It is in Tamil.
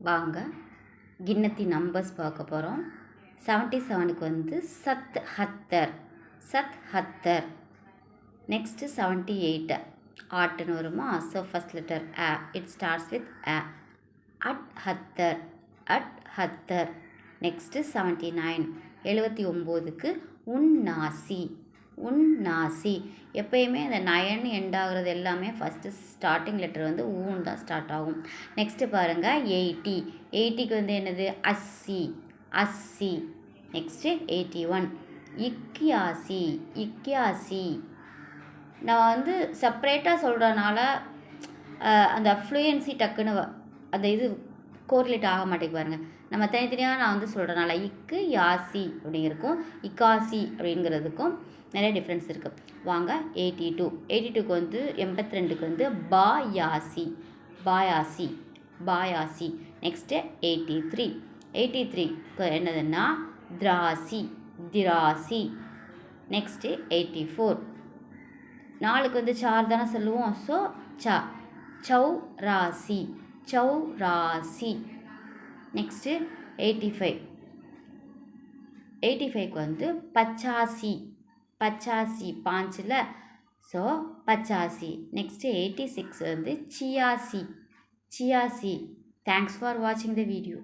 வாங்க. கின்னத்தி நம்பர்ஸ் பார்க்க போகிறோம் செவன்ட்டி செவனுக்கு வந்து சத் ஹத்தர் சத் ஹத்தர் நெக்ஸ்ட்டு செவன்ட்டி எயிட்டு ஆட்டுன்னு வருமா? So first letter uh it starts with uh at ஹத்தர் அட் ஹத்தர் நெக்ஸ்ட்டு செவன்ட்டி நைன் எழுபத்தி ஒம்போதுக்கு உன்னாசி. உன் நாசி. எப்பயுமே அந்த நயன் எண்ட் ஆகுறது எல்லாமே ஃபஸ்ட்டு ஸ்டார்டிங் லெட்டர் வந்து ஊன் தான் ஸ்டார்ட் ஆகும். நெக்ஸ்ட்டு பாருங்கள் எயிட்டி எயிட்டிக்கு வந்து என்னது? அஸ்ஸி. அஸ்ஸி. நெக்ஸ்ட்டு எயிட்டி ஒன் இக்கியாசி இக்கியாசி நான் வந்து செப்ரேட்டாக சொல்கிறனால அந்த ஃப்ளூயன்சி டக்குன்னு வ- அந்த இது கோரிலேட் ஆக மாட்டேங்க பாருங்கள் நம்ம தனித்தனியாக நான் வந்து சொல்கிறனால இக்கு யாசி அப்படிங்கிறக்கும் இக்காசி அப்படிங்கிறதுக்கும் நிறைய டிஃப்ரென்ஸ் இருக்குது வாங்க எயிட்டி டூ எயிட்டி டூக்கு வந்து எண்பத்தி ரெண்டுக்கு வந்து பாயாசி. பாயாசி. பாயாசி. நெக்ஸ்ட்டு எயிட்டி த்ரீ எயிட்டி த்ரீக்கு என்னதுன்னா திராசி. திராசி. நெக்ஸ்ட்டு எயிட்டி ஃபோர் நாளுக்கு வந்து சார் தானே சொல்லுவோம். ஸோ ச சௌராசி. சௌராசி. நெக்ஸ்ட்டு எயிட்டி ஃபைவ் எயிட்டி ஃபைவ்க்கு வந்து பச்சாசி. பச்சாசி பாஞ்சில். ஸோ பச்சாசி. நெக்ஸ்ட்டு எயிட்டி சிக்ஸ் வந்து சியாசி. சியாசி. தேங்க்ஸ் ஃபார் வாட்சிங் த வீடியோ